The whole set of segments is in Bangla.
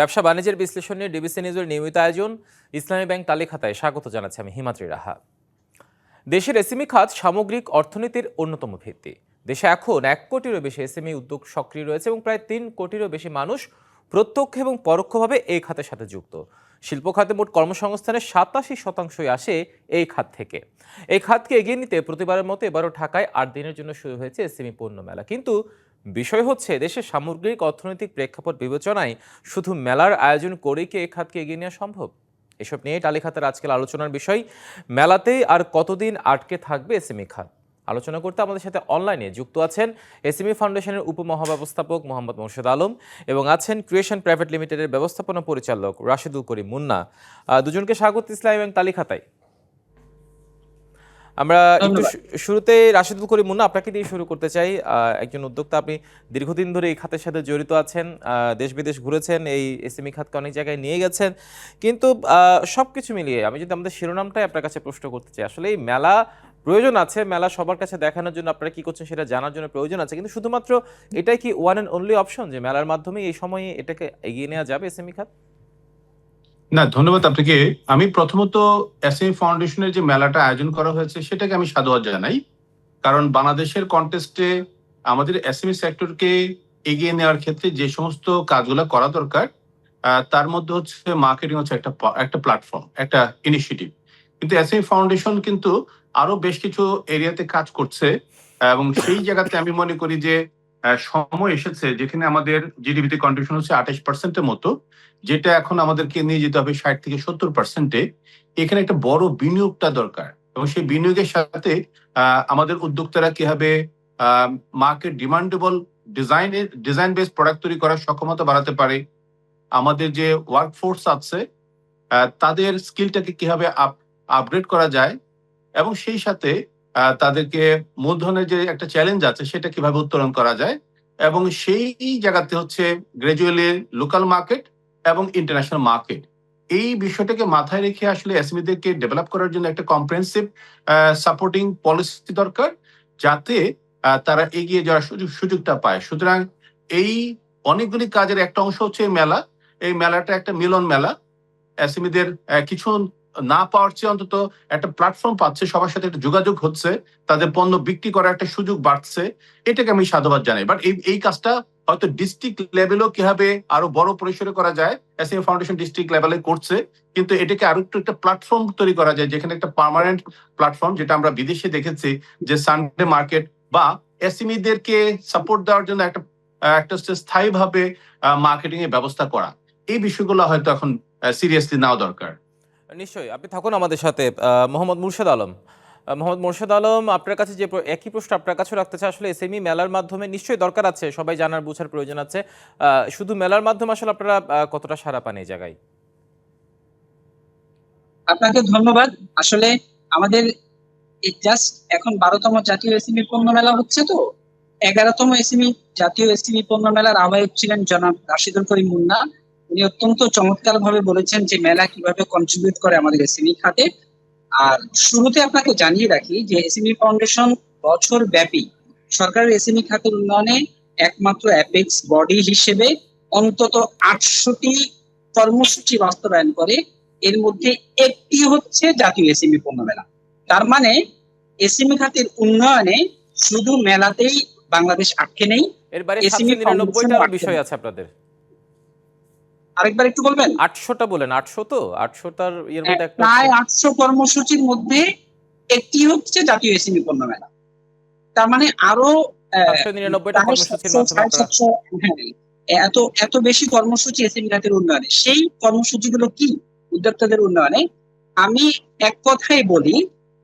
ব্যবসা বাণিজ্যের বিশ্লেষণ নিয়ে ডিবিসি নিউজের নিয়মিত আয়োজন ইসলামী ব্যাংক তালিখাতায় স্বাগত জানাচ্ছি আমি হিমাদ্রি রাহা। দেশের এসএমই খাত সামগ্রিক অর্থনীতির অন্যতম ভিত্তি। দেশে এখন এক কোটিরও বেশি এসএমই উদ্যোগ সক্রিয় রয়েছে এবং প্রায় তিন কোটিরও বেশি মানুষ প্রত্যক্ষ এবং পরোক্ষভাবে এই খাতের সাথে যুক্ত। শিল্প খাতে মোট কর্মসংস্থানের সাতাশি শতাংশই আসে এই খাত থেকে। এই খাতকে এগিয়ে নিতে প্রতিবারের মতো এবারও ঢাকায় আট দিনের জন্য শুরু হয়েছে এসএমই পণ্য মেলা। কিন্তু বিষয় হচ্ছে, দেশের সামগ্রিক অর্থনৈতিক প্রেক্ষাপট বিবেচনায় শুধু মেলার আয়োজন করেই কি এ খাতকে এগিয়ে নেওয়া সম্ভব? এসব নিয়ে টালিখাতের আজকের আলোচনার বিষয় মেলাতেই আর কতদিন আটকে থাকবে এসএমই খাত? আলোচনা করতে আমাদের সাথে অনলাইনে যুক্ত আছেন এসএমই ফাউন্ডেশনের উপমহাব্যবস্থাপক মোহাম্মদ মোর্শেদ আলম এবং আছেন ক্রিয়েশন প্রাইভেট লিমিটেডের ব্যবস্থাপনা পরিচালক রাশেদুল করিম মুন্না। দুজনকে স্বাগত ইসলাম এবং তালিখাতায় আমরা একটু শুরুতে রাশেদুল করিম মুন্না আপনাকে দিয়ে শুরু করতে চাই। আহ, একজন উদ্যোক্তা আপনি দীর্ঘদিন ধরে এই খাতের সাথে জড়িত আছেন দেশ বিদেশ ঘুরেছেন এই এসএমই খাতকে অনেক জায়গায় নিয়ে গেছেন। কিন্তু সব কিছু মিলিয়ে আমি যদি আমাদের শিরোনামটাই আপনার কাছে প্রশ্ন করতে চাই আসলে এই মেলা প্রয়োজন আছে মেলা সবার কাছে দেখানোর জন্য আপনারা কি করছেন সেটা জানার জন্য প্রয়োজন আছে। কিন্তু শুধুমাত্র এটাই কি ওয়ান অ্যান্ড অনলি অপশন যে মেলার মাধ্যমে এই সময়ে এটাকে এগিয়ে নেওয়া যাবে এসএমই খাত? না, ধন্যবাদ আপনাকে। আমি প্রথমত এসএম ফাউন্ডেশনের যে মেলাটা আয়োজন করা হয়েছে, সেটাকে আমি সাধুবাদ জানাই। কারণ বাংলাদেশের কন্টেস্টে আমাদের এসএমই সেক্টরকে এগিয়ে নেওয়ার ক্ষেত্রে যে সমস্ত কাজগুলো করা দরকার তার মধ্যে হচ্ছে মার্কেটিং হচ্ছে একটা একটা প্ল্যাটফর্ম একটা ইনিশিয়েটিভ কিন্তু এসএমই ফাউন্ডেশন কিন্তু আরও বেশ কিছু এরিয়াতে কাজ করছে এবং সেই জায়গাতে আমি মনে করি যে সময় এসেছে যেখানে আমাদের জিডিপিতে কন্ট্রিবিউশন হচ্ছে আঠাশ পার্সেন্টের মতো। যেটা এখন আমাদেরকে নিয়ে যেতে হবে ষাট থেকে সত্তর পার্সেন্টে এখানে একটা বড় বিনিয়োগটা দরকার। এবং সেই বিনিয়োগের সাথে আমাদের উদ্যোক্তারা কীভাবে মার্কেট ডিমান্ডেবল ডিজাইনের ডিজাইন বেস প্রোডাক্ট তৈরি করার সক্ষমতা বাড়াতে পারে। আমাদের যে ওয়ার্ক ফোর্স আছে তাদের স্কিলটাকে কীভাবে আপ আপগ্রেড করা যায় এবং সেই সাথে তাদেরকে মূলধনের যে একটা চ্যালেঞ্জ আছে, সেটা কীভাবে উত্তোলন করা যায় এবং সেই জায়গাতে হচ্ছে গ্রাজুয়ালি লোকাল মার্কেট এবং ইন্টারন্যাশনাল মার্কেট এই বিষয়টাকে মাথায় রেখে আসলে এসএমইদেরকে ডেভেলপ করার জন্য একটা কম্প্রেহেন্সিভ সাপোর্টিং পলিসি দরকার যাতে তারা এগিয়ে যাওয়ার সুযোগ, সুযোগটা পায়। সুতরাং এই অনেকগুলি কাজের একটা অংশ হচ্ছে এই মেলা। এই মেলাটা একটা মিলন মেলা। এসএমইদের কিছু না পাওয়ার চেয়ে অন্তত একটা প্ল্যাটফর্ম পাচ্ছে, সবার সাথে একটা যোগাযোগ হচ্ছে, তাদের পণ্য বিক্রি করার একটা সুযোগ বাড়ছে। এটাকে আমি সাধুবাদ জানাই। বাট এই এই কাজটা হয়তো ডিস্ট্রিক্ট লেভেলও কীভাবে আরও বড় পরিসরে করা যায় এসএম ফাউন্ডেশন ডিস্ট্রিক্ট লেভেলে করছে, কিন্তু এটাকে আরও একটু একটা প্ল্যাটফর্ম তৈরি করা যায়, যেখানে একটা পার্মানেন্ট প্ল্যাটফর্ম যেটা আমরা বিদেশে দেখেছি যে সানডে মার্কেট বা এসএমই দেরকে সাপোর্ট দেওয়ার জন্য একটা একটা হচ্ছে স্থায়ীভাবে মার্কেটিং এর ব্যবস্থা করা। এই বিষয়গুলো হয়তো এখন সিরিয়াসলি নেওয়া দরকার। নিশ্চয়ই। আপনি থাকুন আমাদের সাথে মোহাম্মদ মুর্শেদ আলম। মোহাম্মদ মুর্শেদ আলম, আপনার কাছে যে একই প্রশ্ন আপনার কাছে রাখতে চাই, আসলে এসএমই মেলার মাধ্যমে নিশ্চয়ই দরকার আছে, সবাই জানার, বোঝার প্রয়োজন আছে। শুধু মেলার মাধ্যমে আসলে আপনারা কতটা সারা পান এই জায়গায়? আপনাকে ধন্যবাদ। আসলে আমাদের জাস্ট এখন বারোতম জাতীয় এসিমি পণ্য মেলা হচ্ছে তো। এগারোতম এসিমি জাতীয় এসিমি পণ্য মেলার আহ্বায়ক ছিলেন জনাব রাশিদুল করিম মুন্না। উনি অত্যন্ত চমৎকার ভাবে বলেছেন যে মেলা কীভাবে কন্ট্রিবিউট করে আমাদের এসিমি খাতে। আর শুরুতে আপনাকে জানিয়ে রাখি যে এসিমি ফাউন্ডেশন বছর ব্যাপী সরকারের এসিমি খাতের উন্নয়নে একমাত্র অ্যাপেক্স বডি হিসেবে অন্তত আটশোটি কর্মসূচি বাস্তবায়ন করে। এর মধ্যে একটি হচ্ছে জাতীয় এসিমি পণ্য মেলা তার মানে এসিমি খাতের উন্নয়নে শুধু মেলাতেই বাংলাদেশ আটকে নেই। এর বাইরে বিষয় আছে আপনাদের। আরেকবার একটু বলবেন? আটশোটা বলেন আটশো তো? আটশোটার ইয়ের মধ্যে একটা প্রায় আটশো কর্মসূচির মধ্যে একটি হচ্ছে জাতীয় এসিমি পণ্য মেলা। তার মানে আরও হ্যাঁ, এত এত বেশি কর্মসূচি এসএমই খাতের উন্নয়নে। সেই কর্মসূচিগুলো কি উদ্যোক্তাদের উন্নয়নে? আমি এক কথাই বলি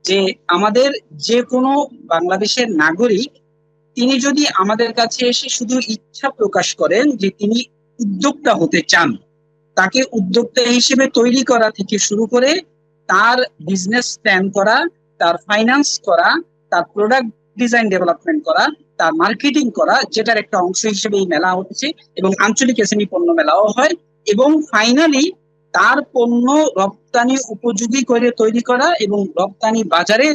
যে আমাদের যে কোনো বাংলাদেশের নাগরিক তিনি যদি আমাদের কাছে এসে শুধু ইচ্ছা প্রকাশ করেন যে তিনি উদ্যোক্তা হতে চান তাকে উদ্যোক্তা হিসেবে তৈরি করা থেকে শুরু করে তার বিজনেস প্ল্যান করা, তার ফাইন্যান্স করা, তার প্রোডাক্ট ডিজাইন ডেভেলপমেন্ট করা, তার মার্কেটিং করা, যেটার একটা অংশ হিসেবে এই মেলা হচ্ছে এবং আঞ্চলিক এসএমই পণ্য মেলাও হয় এবং ফাইনালি তার পণ্য রপ্তানি উপযোগী করে তৈরি করা এবং রপ্তানি বাজারে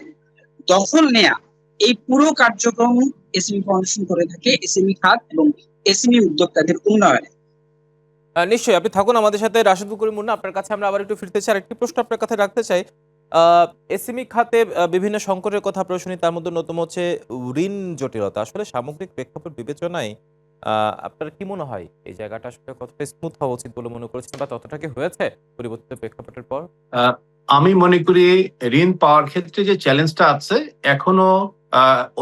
দখল নেয়া এই পুরো কার্যক্রম এসএমই ফাউন্ডেশন করে থাকে এসএমই খাত এবং এসএমই উদ্যোক্তাদের উন্নয়নে। নিশ্চয়ই আপনি থাকুন আমাদের সাথে রাশেদুল করিম মুন্না, আপনার কাছে আমরা আবার একটু ফিরতে চাই। একটি প্রশ্ন আপনার কাছে রাখতে চাই। এসএমই খাতে বিভিন্ন সংকটের কথা শুনি তার মধ্যে অন্যতম হচ্ছে ঋণ জটিলতা। আসলে সামগ্রিক প্রেক্ষাপট বিবেচনায় আপনার কি মনে হয়? এই জায়গাটা আসলে কতটা স্মুথ হওয়া উচিত বলে মনে করেছেন বা ততটা কি হয়েছে পরিবর্তিত প্রেক্ষাপটের পর? আমি মনে করি ঋণ পাওয়ার ক্ষেত্রে যে চ্যালেঞ্জটা আছে, এখনও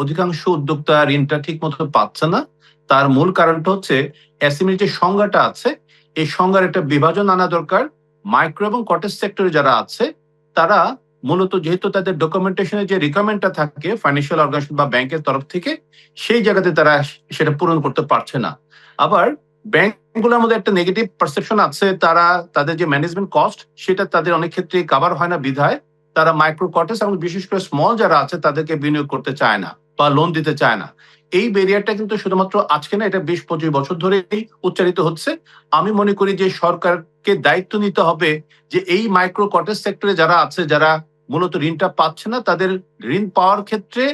অধিকাংশ উদ্যোক্তা ঋণটা ঠিক মতো পাচ্ছে না। তার মূল কারণটা হচ্ছে এসএমই যে সংজ্ঞাটা আছে এই সংজ্ঞার একটা বিভাজন আনা দরকার। মাইক্রো এবং কটেজ সেক্টরে যারা আছে, তারা মূলত যেহেতু তাদের ডকুমেন্টেশনের যে রিকমেন্ডটা থাকে ফাইন্যান্সিয়াল অর্গানাইজেশন বা ব্যাংকের তরফ থেকে, সেই জায়গাতে তারা সেটা পূরণ করতে পারছে না। আবার ব্যাংকগুলোর মধ্যে একটা নেগেটিভ পারসেপশন আছে, তারা তাদের যে ম্যানেজমেন্ট কস্ট সেটা তাদের অনেক ক্ষেত্রে কাভার হয় না বিধায়। তারা মাইক্রো কটেজ এবং বিশেষ করে স্মল যারা আছে, তাদেরকে বিনিয়োগ করতে চায় না বা লোন দিতে চায় না। এই ব্যারিয়ারটা কিন্তু শুধুমাত্র আজকে না, এটা বিশ পঁচিশ বছর ধরেই উচ্চারিত হচ্ছে। আমি মনে করি যে সরকারকে দায়িত্ব নিতে হবে যে এই মাইক্রো কটেজ সেক্টরে যারা আছে, যারা মূলত ঋণটা পাচ্ছে না, তাদের ঋণ পাওয়ার ক্ষেত্রে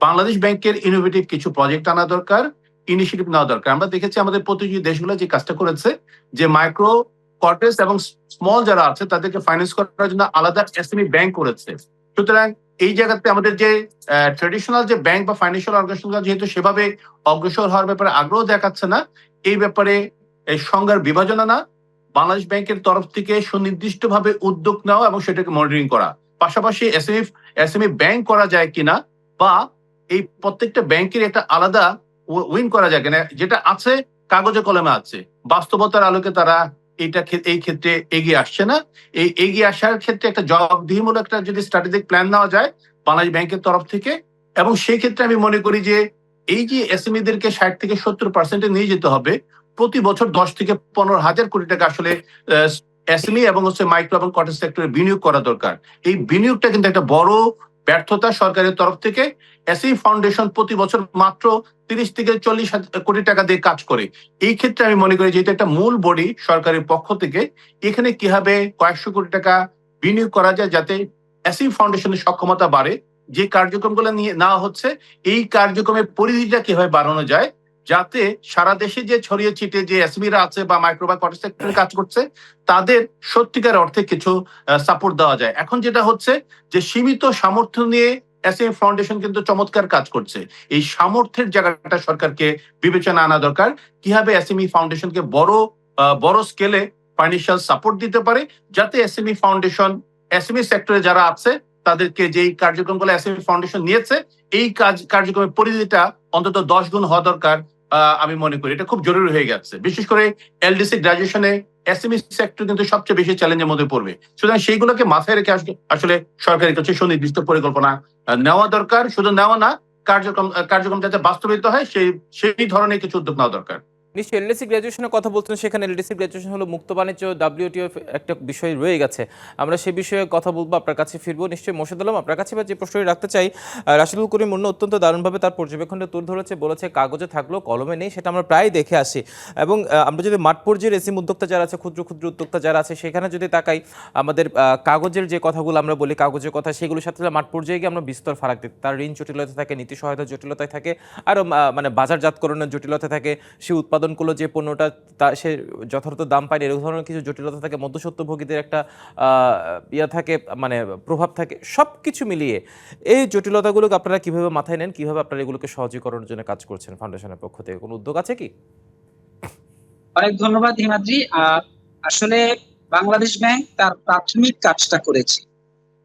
বাংলাদেশ ব্যাংকের ইনোভেটিভ কিছু প্রজেক্ট আনা দরকার ইনিশিয়েটিভ নেওয়া দরকার। আমরা দেখেছি আমাদের প্রতিযোগী দেশগুলো যে কাজটা করেছে, যে মাইক্রো কর্পোরেট এবং স্মল যারা আছে, তাদেরকে ফাইন্যান্স করার জন্য আলাদা এসএমই ব্যাংক করেছে। সুতরাং এই জায়গাতে আমাদের যে ট্রেডিশনাল যে ব্যাংক বা ফাইন্যান্সিয়াল অর্গানাইজেশন যেহেতু সেভাবে অগ্রসর হওয়ার ব্যাপারে আগ্রহ দেখাচ্ছে না, এই ব্যাপারে সংজ্ঞার বিভাজন আনা বাংলাদেশ ব্যাংকের তরফ থেকে সুনির্দিষ্টভাবে উদ্যোগ নেওয়া এবং সেটাকে মনিটরিং করা। পাশাপাশি এসএমই এসএমই ব্যাংক করা যায় কিনা বা এই প্রত্যেকটা ব্যাংকের একটা আলাদা উইন করা যায় কিনা, যেটা আছে, কাগজে কলমে আছে। বাস্তবতার আলোকে তারা এটা এই ক্ষেত্রে এগিয়ে আসছে না। এই এগিয়ে আসার ক্ষেত্রে একটা জবাবদিহিমূলক একটা যদি স্ট্র্যাটেজিক প্ল্যান নেওয়া যায় বাংলাদেশ ব্যাংকের তরফ থেকে, এবং সেই ক্ষেত্রে আমি মনে করি যে এই যে এসএমই দেরকে ষাট থেকে সত্তর পার্সেন্টে নিয়ে যেতে হবে, প্রতি বছর দশ থেকে পনেরো হাজার কোটি টাকা আসলে এসএমই এবং হচ্ছে মাইক্রো এবং কটেজ সেক্টরে বিনিয়োগ করা দরকার। এই বিনিয়োগটা কিন্তু একটা বড় ব্যর্থতা সরকারের তরফ থেকে এসি ফাউন্ডেশন প্রতি বছর মাত্র তিরিশ থেকে চল্লিশ কোটি টাকা দিয়ে কাজ করে। এই ক্ষেত্রে আমি মনে করি যেহেতু একটা মূল বডি সরকারের পক্ষ থেকে। এখানে কীভাবে কয়েকশো কোটি টাকা বিনিয়োগ করা যায় যাতে এসি ফাউন্ডেশনের সক্ষমতা বাড়ে, যে কার্যক্রমগুলো নিয়ে নেওয়া হচ্ছে, এই কার্যক্রমের পরিধিটা কীভাবে বাড়ানো যায় যাতে সারা দেশে যে ছড়িয়ে ছিটে যে এসবিরা আছে বা মাইক্রো বা সেক্টরে কাজ করছে, তাদের সত্যিকার অর্থে কিছু সাপোর্ট দেওয়া যায়। এখন যেটা হচ্ছে যে সীমিত সামর্থ্য নিয়ে এসএম ফাউন্ডেশন কিন্তু চমৎকার কাজ করছে। এই সামর্থ্যের জায়গাটা সরকারকে বিবেচনা আনা দরকার। কীভাবে এসএমই ফাউন্ডেশনকে বড় বড় স্কেলে ফাইন্যান্সিয়াল সাপোর্ট দিতে পারে, যাতে এসএমই ফাউন্ডেশন, এসএমই সেক্টরে যারা আছে, তাদেরকে যেই কার্যক্রমগুলো এসএমই ফাউন্ডেশন নিয়েছে, এই কাজ, কার্যক্রমের পরিধিটা অন্তত দশ গুণ হওয়া দরকার। আমি মনে করি। এটা খুব জরুরি হয়ে গেছে। বিশেষ করে এলডিসি গ্রাজুয়েশনে এসএমই সেক্টর কিন্তু সবচেয়ে বেশি চ্যালেঞ্জের মধ্যে পড়বে। সুতরাং সেইগুলোকে মাথায় রেখে আসলে- সরকারের কাছে সুনির্দিষ্ট পরিকল্পনা নেওয়া দরকার। শুধু নেওয়া না, কার্যক্রম কার্যক্রম যাতে বাস্তবায়িত হয়, সেই সেই ধরনের কিছু উদ্যোগ নেওয়া দরকার। নিশ্চয়ই এলডিসি গ্র্যাজুয়েশনের কথা বলছেন, সেখানে এলডিসি গ্র্যাজুয়েশন হলো মুক্ত বাণিজ্য ডাব্লিউটিও একটা বিষয় রয়ে গেছে। আমরা সে বিষয়ে কথা বলব, আপনার কাছে ফিরবো। নিশ্চয়ই মোর্শেদ আলম, আপনার কাছে যে প্রশ্নটি রাখতে চাই রাশিদুল করিম মুন্না অত্যন্ত দারুণভাবে তার পর্যবেক্ষণটা তুলে ধরেছে, বলেছে কাগজে থাকলেও কলমে নেই, সেটা আমরা প্রায় দেখে আসি। এবং আমরা যদি মাঠ পর্যায়ের এসিম উদ্যোক্তা যারা আছে, ক্ষুদ্র ক্ষুদ্র উদ্যোক্তা যারা আছে, সেখানে যদি তাকাই, আমাদের কাগজের যে কথাগুলো আমরা বলি, কাগজের কথা, সেগুলোর সাথে মাঠ পর্যায়ে গিয়ে আমরা বিস্তর ফারাক দেখি। তার ঋণ জটিলতা থাকে, নীতি সহায়তা জটিলতায় থাকে, আরও মানে বাজারজাতকরণের জটিলতা থাকে, সে উৎপাদন করল যে পণ্যটা, তা সে যথাযথ দাম পায় না এরকম ধরনের কিছু জটিলতা থাকে মধ্যসত্ত্বভোগীদের একটা ইয়া থাকে মানে প্রভাব থাকে সব কিছু মিলিয়ে এই জটিলতাগুলোকে আপনারা কীভাবে মাথায় নেন, কীভাবে আপনারা এগুলোকে সহজীকরণের জন্য কাজ করছেন ফাউন্ডেশনের পক্ষ থেকে? কোনো উদ্যোগ আছে কি? অনেক ধন্যবাদ হিমাদ্রি। আসলে বাংলাদেশ ব্যাংক তার প্রাথমিক কাজটা করেছে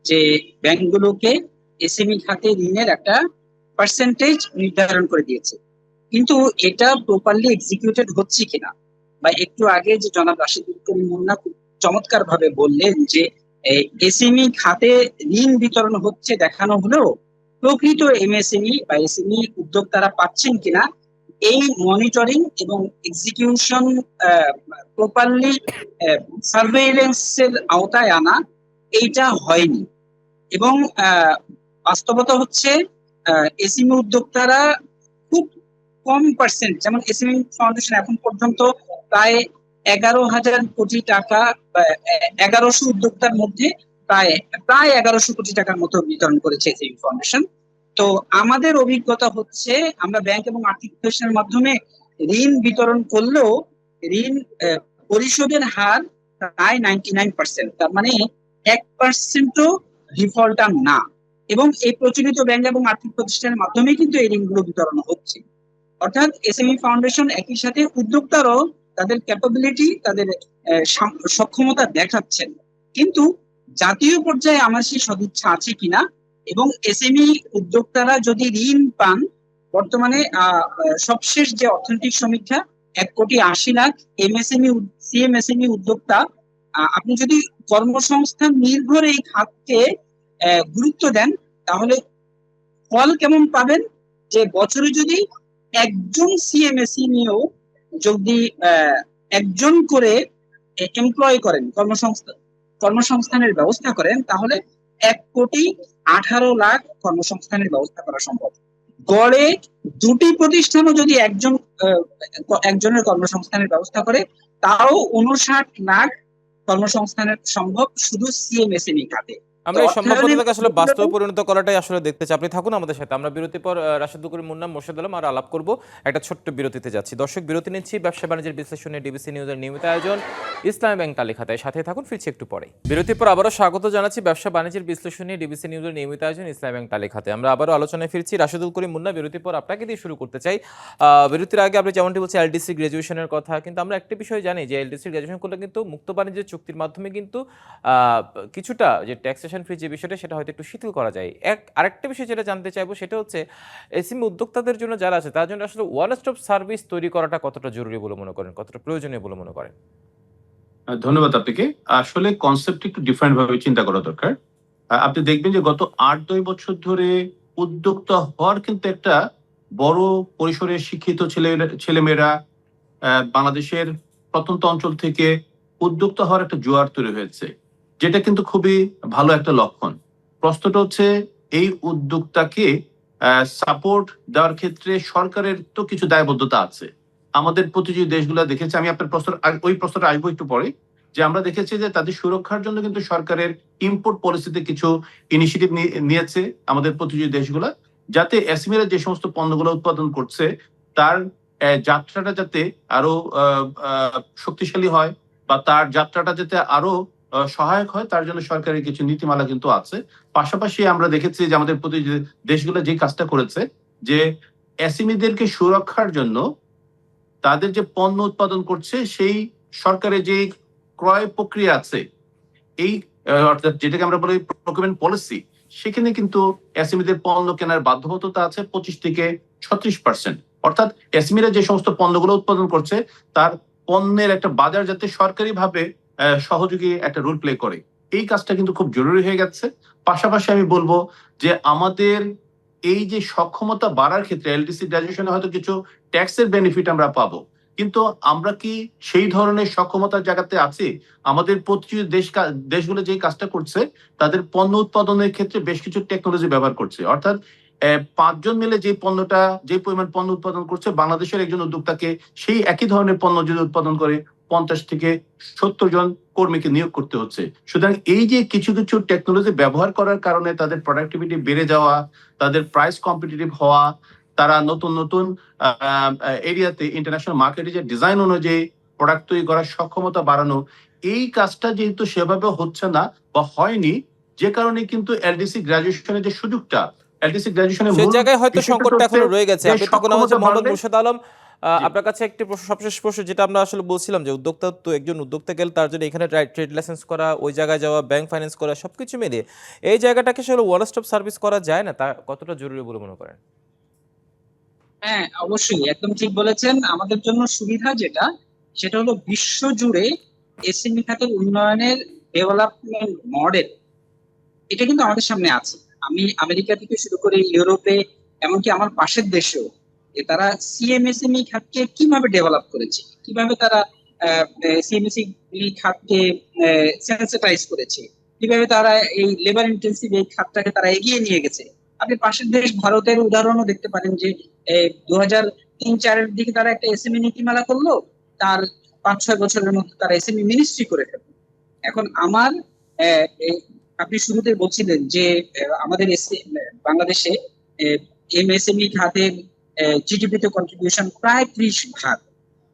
যে ব্যাংকগুলোকে এসএমই খাতে ঋণের একটা পার্সেন্টেজ নির্ধারণ করে দিয়েছে। কিন্তু এটা প্রপারলি এক্সিকিউটেড হচ্ছে কিনা? বা একটু আগে যে জনাব রাশিদুল করিম মুন্না চমৎকার ভাবে বললেন যে এসএমই খাতে ঋণ বিতরণ হচ্ছে দেখানো হলেও প্রকৃত এমএসএমই বা এসএমই উদ্যোক্তারা পাচ্ছেন কিনা, এই মনিটরিং এবং এক্সিকিউশন প্রপারলি সার্ভেইলেন্সের আওতায় আনা এইটা হয়নি। এবং বাস্তবতা হচ্ছে এসিমি উদ্যোক্তারা কম পার্সেন্ট যেমন এসিমি ফাউন্ডেশন এখন পর্যন্ত প্রায় এগারো হাজার কোটি টাকা এগারোশো উদ্যোক্তার মধ্যে প্রায় প্রায় এগারোশো কোটি টাকার মতো বিতরণ করেছে এসিমি ফাউন্ডেশন তো আমাদের অভিজ্ঞতা হচ্ছে আমরা ব্যাংক এবং আর্থিক প্রতিষ্ঠানের মাধ্যমে ঋণ বিতরণ করলেও ঋণ পরিশোধের হার প্রায় নাইনটি নাইন পার্সেন্ট তার মানে এক পার্সেন্টও ডিফল্টার না। এবং এই প্রচলিত ব্যাংক এবং আর্থিক প্রতিষ্ঠানের মাধ্যমে কিন্তু এই ঋণগুলো বিতরণ হচ্ছে। অর্থাৎ এসএমই ফাউন্ডেশন একই সাথে উদ্যোক্তারাও তাদের ক্যাপাবিলিটি তাদের সক্ষমতা দেখাচ্ছেন। কিন্তু জাতীয় পর্যায়ে আমার সেই সদিচ্ছা আছে কিনা এবং এসএমই উদ্যোক্তারা যদি ঋণ পান বর্তমানে সবশেষ যে অর্থনৈতিক সমীক্ষা এক কোটি আশি লাখ এমএসএমই সিএমএসএমই উদ্যোক্তা আহ, আপনি যদি কর্মসংস্থান নির্ভর এই খাতকে গুরুত্ব দেন তাহলে ফল কেমন পাবেন? যে বছরে যদি একজন সিএমএসই নিয়েও যদি আহ, একজন করে এমপ্লয় করেন কর্মসংস্থান কর্মসংস্থানের ব্যবস্থা করেন তাহলে এক কোটি আঠারো লাখ কর্মসংস্থানের ব্যবস্থা করা সম্ভব। গড়ে দুটি প্রতিষ্ঠানও যদি একজন একজনের কর্মসংস্থানের ব্যবস্থা করে তাও উনষাট লাখ কর্মসংস্থানের সম্ভব শুধু সিএমএসএমই খাতে। আমরা এই সম্ভাব্যতাকে আসলে বাস্তবে পরিণত করাটাই আসলে দেখতে চাই। আপনি থাকুন আমাদের সাথে। আমরা বিরতির পর রাশেদুল করিম মুন্না মোর্শেদ আলম আর আলাপ করব একটা ছোট্ট বিরতিতে যাচ্ছি। দর্শক বিরতি নিচ্ছি ব্যবসা বাণিজ্যের বিশ্লেষণে ডিবিসি নিউজের নিয়মিত আয়োজন ইসলামী ব্যাংক তালিকাতায় সাথে থাকুন ফিরছি একটু পরে বিরতির পর আবারও স্বাগত জানাচ্ছি ব্যবসা বাণিজ্যের বিশ্লেষণে ডিবিসি নিউজের নিয়মিত আয়োজন ইসলামী ব্যাংক তালিকাতে। আমরা আবারও আলোচনায় ফিরছি। রাশেদুল করিম মুন্না বিরতির পর আপনাকে দিয়ে শুরু করতে চাই। বিরতির আগে আপনি যেমনটি বলছি এলডিসি গ্রাজুয়েশনের কথা কিন্তু আমরা একটি বিষয় জানি যে এলডিসি গ্রাজুয়েশন করলে কিন্তু মুক্ত বাণিজ্য চুক্তির মাধ্যমে কিন্তু কিছুটা যে ট্যাক্সেশন ফ্রি যে বিষয়টা, সেটা হয়তো একটু শিথিল করা যায়। এক, আরেকটা বিষয় যেটা জানতে চাইব, সেটা হচ্ছে এসিমি উদ্যোক্তাদের জন্য যারা আছে, তার জন্য আসলে ওয়ান স্টপ সার্ভিস তৈরি করাটা কতটা জরুরি বলে মনে করেন? কতটা প্রয়োজনীয় বলে মনে করেন? ধন্যবাদ আপনাকে। আসলে কনসেপ্ট একটু ডিফারেন্ট ভাবে চিন্তা করা দরকার। আপনি দেখবেন যে গত আট নয় বছর ধরে উদ্যোক্তা হওয়ার কিন্তু একটা বড় পরিসরে শিক্ষিত ছেলে, ছেলেমেয়েরা বাংলাদেশের প্রত্যন্ত অঞ্চল থেকে উদ্যোক্তা হওয়ার একটা জোয়ার তৈরি হয়েছে। যেটা কিন্তু খুবই ভালো একটা লক্ষণ। প্রশ্নটা হচ্ছে, এই উদ্যোক্তাকে সাপোর্ট দেওয়ার ক্ষেত্রে সরকারের তো কিছু দায়বদ্ধতা আছে। আমাদের প্রতিযোগী দেশগুলো দেখেছে, আমি আপনার প্রশ্ন ওই প্রশ্নটা আসব একটু পরে, যে আমরা দেখেছি যে তাদের সুরক্ষার জন্য কিন্তু সরকারের ইম্পোর্ট পলিসিতে কিছু ইনিশিয়েটিভ নিয়েছে আমাদের প্রতিযোগী দেশগুলো, যাতে এসমিরা যে সমস্ত পণ্যগুলো উৎপাদন করছে, তার যাত্রাটা যাতে আরও শক্তিশালী হয়, বা তার যাত্রাটা যাতে আরও সহায়ক হয়, তার জন্য সরকারের কিছু নীতিমালা কিন্তু আছে। পাশাপাশি আমরা দেখেছি যে আমাদের প্রতি দেশগুলো যে কাজটা করেছে, যে এসএমইদেরকে সুরক্ষার জন্য তাদের যে পণ্য উৎপাদন করছে, সেই সরকারের যে ক্রয় প্রক্রিয়া আছে, এই অর্থাৎ যেটাকে আমরা বলি প্রকুরমেন্ট পলিসি সেখানে কিন্তু এসএমইদের পণ্য কেনার বাধ্যবাধকতা আছে পঁচিশ থেকে ছত্রিশ পার্সেন্ট অর্থাৎ এসএমইরা যে সমস্ত পণ্যগুলো উৎপাদন করছে, তার পণ্যের একটা বাজার যাতে সরকারি ভাবে সহযোগী একটা রোল প্লে করে। এই কাজটা কিন্তু খুব জরুরি হয়ে গেছে। পাশাপাশি আমি বলব যে আমাদের এই যে সক্ষমতা বাড়ার ক্ষেত্রে এলডিসি গ্রাজুয়েশনে হয়তো কিছু ট্যাক্সের বেনিফিট আমরা পাবো। কিন্তু আমরা কি সেই ধরনের সক্ষমতার জায়গাতে আছি? আমাদের প্রতিযোগী দেশ দেশগুলো যে কাজটা করছে, তাদের পণ্য উৎপাদনের ক্ষেত্রে বেশ কিছু টেকনোলজি ব্যবহার করছে। অর্থাৎ পাঁচজন মিলে যে পণ্যটা যে পরিমাণ পণ্য উৎপাদন করছে, বাংলাদেশের একজন উদ্যোক্তাকে সেই একই ধরনের পণ্য যদি উৎপাদন করে পঞ্চাশ থেকে সত্তর জন কর্মীকে নিয়োগ করতে হচ্ছে সুতরাং এই যে কিছু কিছু টেকনোলজি ব্যবহার করার কারণে তাদের প্রোডাক্টিভিটি বেড়ে যাওয়া তাদের প্রাইস কম্পিটিটিভ হওয়া তারা নতুন নতুন এরিয়াতে ইন্টারন্যাশনাল মার্কেটে যে ডিজাইন অনুযায়ী প্রোডাক্ট তৈরি করার সক্ষমতা বাড়ানো এই কাজটা যেহেতু সেভাবে হচ্ছে না বা হয়নি যে কারণে কিন্তু এলডিসি গ্রাজুয়েশনের যে সুযোগটা এলডিসি গ্রাজুয়েশনের সেই জায়গায় হয়তো সংকটটা এখনও রয়ে গেছে আপনি তখন হচ্ছে মোহাম্মদ মুর্শেদ আলম। আপনার কাছে একটি প্রশ্ন সবশেষ প্রশ্ন যেটা আমরা আসলে বলছিলাম যে উদ্যোক্তা তো একজন উদ্যোক্তা গেলে তার জন্য এখানে ট্রেড লাইসেন্স করা ওই জায়গায় যাওয়া ব্যাংক ফাইন্যান্স করা সবকিছু মিলিয়ে এই জায়গাটাকে আসলে ওয়ান স্টপ সার্ভিস করা যায় না? তা কতটা জরুরি বলে মনে করেন? হ্যাঁ অবশ্যই। একদম ঠিক বলেছেন। আমাদের জন্য সুবিধা যেটা সেটা হলো বিশ্ব জুড়ে এসএমই খাতের উন্নয়নের ডেভেলপমেন্ট মডেল এটা কিন্তু আমাদের সামনে আছে। আমি আমেরিকা থেকে শুরু করে ইউরোপে এমনকি আমার পাশের দেশেও তারা সিএমএসএমই খাতকে কীভাবে ডেভেলপ করেছে? কীভাবে তারা সিএমএসএমই খাতকে সেন্সিটাইজ করেছে? কীভাবে তারা এই লেবার ইন্টেন্সিভ এই খাতটাকে তারা এগিয়ে নিয়ে গেছে? আপনি পাশের দেশ ভারতের উদাহরণও দেখতে পারেন যে দু হাজার তিন চারের দিকে তারা একটা এসএমই নীতিমালা করল, তার পাঁচ ছয় বছরের মধ্যে তারা এসএমই মিনিস্ট্রি করে ফেলল। এখন আমার আপনি শুরুতে বলছিলেন যে আমাদের বাংলাদেশে এমএসএমই খাতের জিডিপি তে কন্ট্রিবিউশন প্রায় ত্রিশ ভাগ।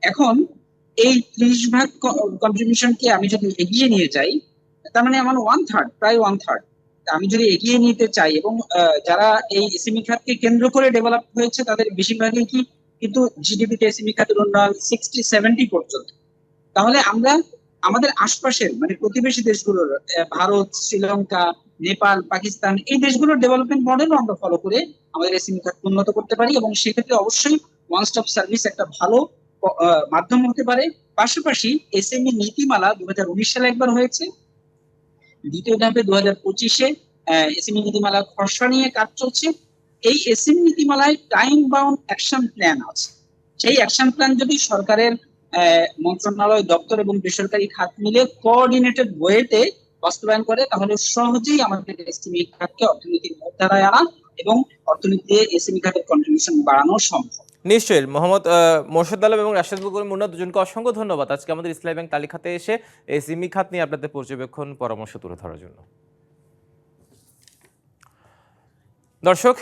এখন এই ত্রিশ ভাগ কন্ট্রিবিউশনকে আমি যদি এগিয়ে নিয়ে যাই, তার মানে আমার ওয়ান থার্ড প্রায় ওয়ান থার্ড আমি যদি এগিয়ে নিতে চাই এবং যারা এই এসএমই খাতকে কেন্দ্র করে ডেভেলপ হয়েছে, তাদের বেশিরভাগই কি, কিন্তু জিডিপিতে এসএমই খাতের উন্নয়ন সিক্সটি সেভেন্টি পর্যন্ত। তাহলে আমরা আমাদের আশপাশের মানে প্রতিবেশী দেশগুলোর ভারত, শ্রীলঙ্কা, নেপাল, পাকিস্তান এই দেশগুলোর ডেভেলপমেন্ট মডেলও আমরা ফলো করে আমাদের এসএমই কার্ড উন্নত করতে পারি এবং সেক্ষেত্রে অবশ্যই ওয়ান স্টপ সার্ভিস একটা ভালো মাধ্যম হতে পারে। পাশাপাশি এসএমই নীতিমালা দু হাজার উনিশ সালে একবার হয়েছে। দ্বিতীয় ধাপে দু হাজার পঁচিশে এসএমই নীতিমালা খসড়া নিয়ে কাজ চলছে। এই এসএমই নীতিমালায় টাইম বাউন্ড অ্যাকশন প্ল্যান আছে। সেই অ্যাকশন প্ল্যান যদি সরকারের মন্ত্রণালয়, দপ্তর এবং বেসরকারি খাত মিলে কোঅর্ডিনেটেড ওয়েতে বাস্তবায়ন করে তাহলে সহজেই আমাদের এসএমই খাতকে অর্থনীতির মূলধারায় আনা এবং অর্থনীতিতে এসএমই খাতের কন্ট্রিবিউশন বাড়ানো সম্ভব। নিশ্চয়ই। মোহাম্মদ মোর্শেদ আলম এবং রাশেদ বুকুর মুন্না দুজনকে অসংখ্য ধন্যবাদ। আজকে আমাদের ইসলামী ব্যাংক তালিকাতে এসে এই সিমি খাত নিয়ে আপনাদের পর্যবেক্ষণ পরামর্শ তুলে ধরার জন্য। দর্শক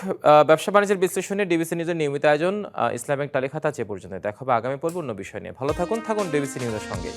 ব্যবসা বাণিজ্যের বিশ্লেষণে ডিবিসি নিউজের নিয়মিত আয়োজন ইসলামিক ইসলাম ব্যাংক তালিকাতা যে পর্যন্ত দেখা আগামী পর্ব অন্য বিষয় নিয়ে। ভালো থাকুন থাকুন ডিবিসি নিউজের সঙ্গে।